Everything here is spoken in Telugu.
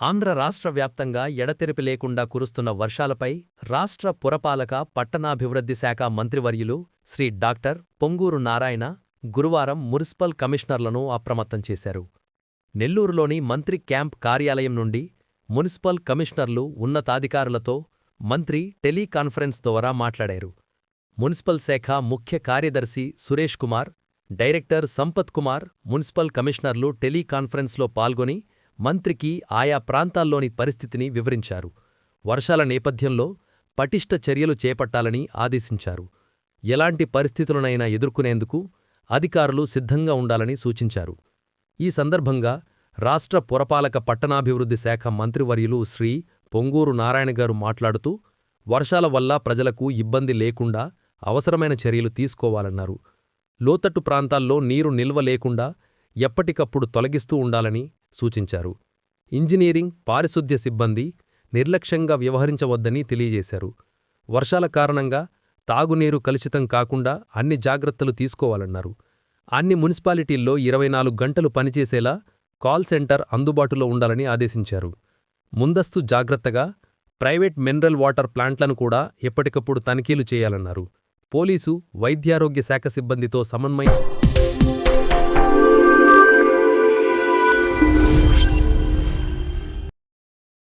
ఆంధ్ర రాష్ట్ర వ్యాప్తంగా ఎడతెరిపి లేకుండా కురుస్తున్న వర్షాలపై రాష్ట్ర పురపాలక పట్టణాభివృద్ధి శాఖ మంత్రివర్యులు శ్రీ డాక్టర్ పొంగూరు నారాయణ గురువారం మున్సిపల్ కమిషనర్లను అప్రమత్తం చేశారు. నెల్లూరులోని మంత్రి క్యాంప్ కార్యాలయం నుండి మున్సిపల్ కమిషనర్లు ఉన్నతాధికారులతో మంత్రి టెలికాన్ఫరెన్స్ ద్వారా మాట్లాడారు. మున్సిపల్ శాఖ ముఖ్య కార్యదర్శి సురేష్ కుమార్ డైరెక్టర్ సంపత్ కుమార్ మున్సిపల్ కమిషనర్లు టెలికాన్ఫరెన్స్లో పాల్గొని మంత్రికి ఆయా ప్రాంతాల్లోని పరిస్థితిని వివరించారు. వర్షాల నేపథ్యంలో పటిష్ట చర్యలు చేపట్టాలని ఆదేశించారు. ఎలాంటి పరిస్థితులనైనా ఎదుర్కొనేందుకు అధికారులు సిద్ధంగా ఉండాలని సూచించారు. ఈ సందర్భంగా రాష్ట్ర పురపాలక పట్టణాభివృద్ధి శాఖ మంత్రివర్యులు శ్రీ పొంగూరు నారాయణగారు మాట్లాడుతూ వర్షాల వల్ల ప్రజలకు ఇబ్బంది లేకుండా అవసరమైన చర్యలు తీసుకోవాలన్నారు. లోతట్టు ప్రాంతాల్లో నీరు నిల్వ లేకుండా ఎప్పటికప్పుడు తొలగిస్తూ ఉండాలని సూచించారు. ఇంజనీరింగ్ పారిశుద్ధ్య సిబ్బంది నిర్లక్ష్యంగా వ్యవహరించవద్దని తెలియజేశారు. వర్షాల కారణంగా తాగునీరు కలుషితం కాకుండా అన్ని జాగ్రత్తలు తీసుకోవాలన్నారు. అన్ని మున్సిపాలిటీల్లో ఇరవై నాలుగు గంటలు పనిచేసేలా కాల్ సెంటర్ అందుబాటులో ఉండాలని ఆదేశించారు. ముందస్తు జాగ్రత్తగా ప్రైవేట్ మినరల్ వాటర్ ప్లాంట్లను కూడా ఎప్పటికప్పుడు తనిఖీలు చేయాలన్నారు. పోలీసు వైద్యారోగ్య శాఖ సిబ్బందితో సమన్వయం